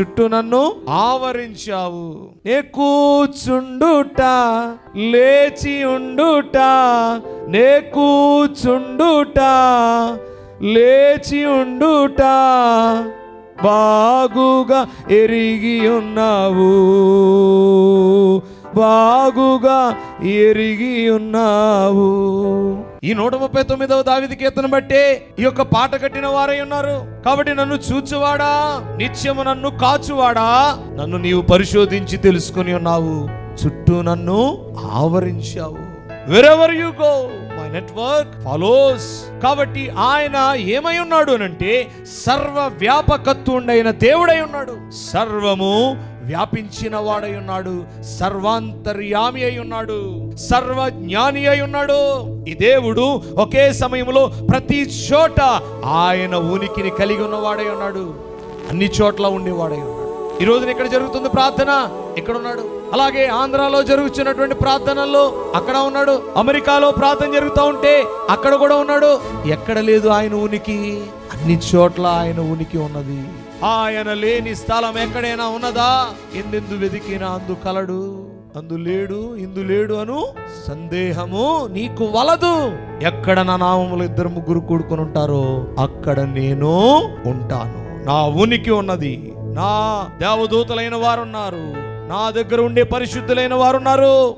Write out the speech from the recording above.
చుట్టూ నన్ను ఆవరించావు. నే కూచుండుట లేచి ఉండుట నే కూచుండుట లేచి ఉండుట బాగుగా ఎరిగి ఉన్నావు. బాగుగా ఎరిగి ఉన్నావు. ఈ నూట ముప్పై తొమ్మిదవ దావిది కీర్తన బట్టే ఈ యొక్క పాట కట్టిన వారై ఉన్నారు. కాబట్టి నన్ను చూచువాడా? నిత్యము నన్ను కాచువాడా? నన్ను నీవు పరిశోధించి తెలుసుకుని ఉన్నావు. చుట్టూ నన్ను ఆవరించావు. Wherever you go my network follows కాబట్టి ఆయన ఏమై ఉన్నాడు అనంటే సర్వ వ్యాపకత్వం దేవుడై ఉన్నాడు. సర్వము వ్యాపించిన వాడై ఉన్నాడు. సర్వాంతర్యామి అయి ఉన్నాడు. సర్వజ్ఞాని అయి ఉన్నాడు. ఈ దేవుడు ఒకే సమయంలో ప్రతి చోట ఆయన ఉనికిని కలిగి ఉన్నవాడై ఉన్నాడు. అన్ని చోట్ల ఉండేవాడై ఉన్నాడు. ఈ రోజున ఇక్కడ జరుగుతుంది ప్రార్థన. ఎక్కడున్నాడు? ఉన్నాడు అలాగే ఆంధ్రాలో జరుగుతున్నటువంటి ప్రార్థనల్లో అక్కడ ఉన్నాడు. అమెరికాలో ప్రార్థన జరుగుతూ ఉంటే అక్కడ కూడా ఉన్నాడు. ఎక్కడ లేదు ఆయన ఉనికి. అన్ని చోట్ల ఆయన ఉనికి ఉన్నది. ఆయన లేని స్థలం ఎక్కడైనా ఉన్నదా? ఎందెందు వెతికినా అందు కలడు. అందు లేడు ఇందు లేడు అను సందేహము నీకు వలదు. ఎక్కడ నా నామములు ఇద్దరు ముగ్గురు కూడుకొని ఉంటారో అక్కడ నేను ఉంటాను. నా ఉనికి ఉన్నది. నా దేవదూతలైన వారున్నారు. నా దగ్గర ఉండే పరిశుద్ధులైన వారున్నారు.